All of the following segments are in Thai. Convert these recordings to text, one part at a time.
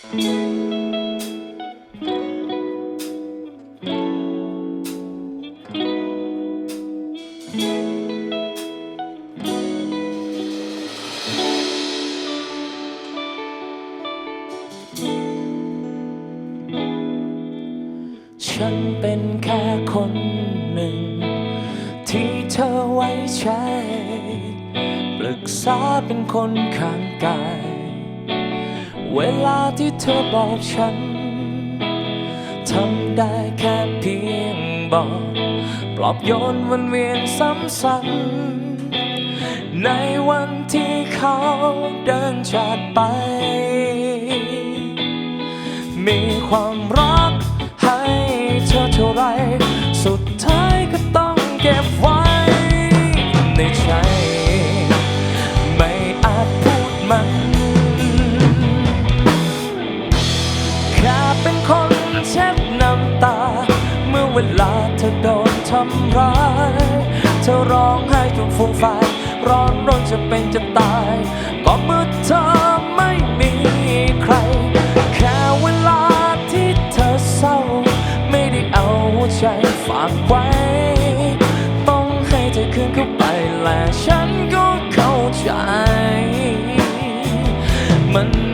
ฉันเป็นแค่คนหนึ่ง ที่เธอไว้ใจปรึกษาเป็นคนข้างกาย เวลาที่เธอบอกฉัน ทำได้แค่เพียงบอก ปลอบโยนวนเวียนซ้ำๆในวันที่เขาเดินจากไป มีความรักให้เธอเท่าไร สุดท้ายก็ต้องเก็บ ลาเธอโดนทำร้าย เธอร้องไห้จนฟูมไฟายร้อนรนจะเป็นจะตาย ก็เมื่อเธอไม่มีใคร แค่เวลาที่เธอเศร้า ไม่ได้เอาใจฝากไว้ ต้องให้เธอคืนเข้าไปและฉันก็เข้าใจ มัน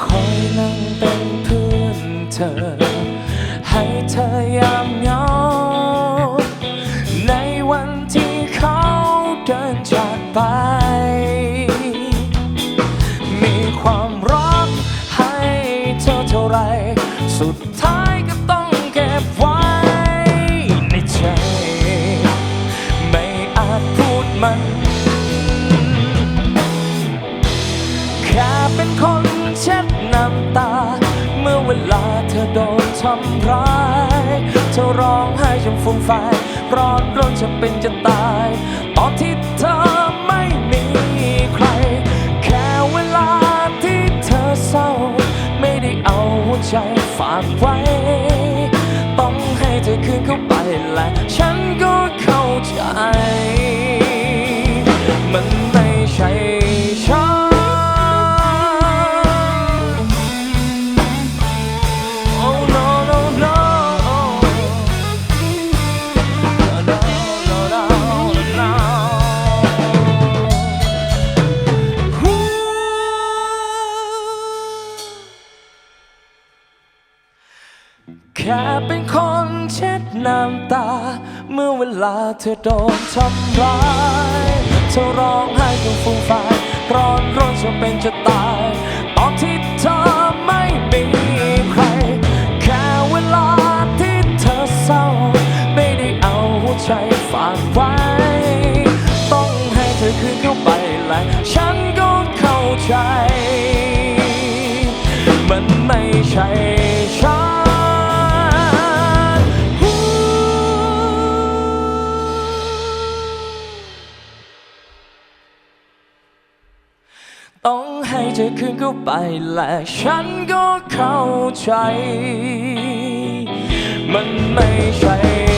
คอยนั่งเป็นเพื่อนเธอ ให้เธอยามเหงา ในวันที่เขาเดินจากไป มีความรักให้เธอเท่าไร สุดท้ายก็ต้องเก็บไว้ในใจ ไม่อาจพูดมัน ทำร้ายเธอร้องไห้จนฟูมไฟร้อนรนจะเป็นจะตาย ตอนที่เธอไม่มีใคร แค่เวลาที่เธอเศร้า ไม่ได้เอาหัวใจฝากไว้ ต้องให้เธอคืนเข้าไปและฉันก็เข้าใจ มันไม่ใช่ ค่เป็นคนเช็ดน้ำตา เมื่อเวลาเธอโดนทำร้ายเธอร้องไห้จนฟูมฟายร้อนร้อนจะเป็นจะตายตอนที่เธอไม่มีใคร แค่เวลาที่เธอเศร้า ไม่ได้เอาหัวใจฝากไว้ ต้องให้เธอคืนเข้าไปและฉันก็เข้าใจ มันไม่ใช่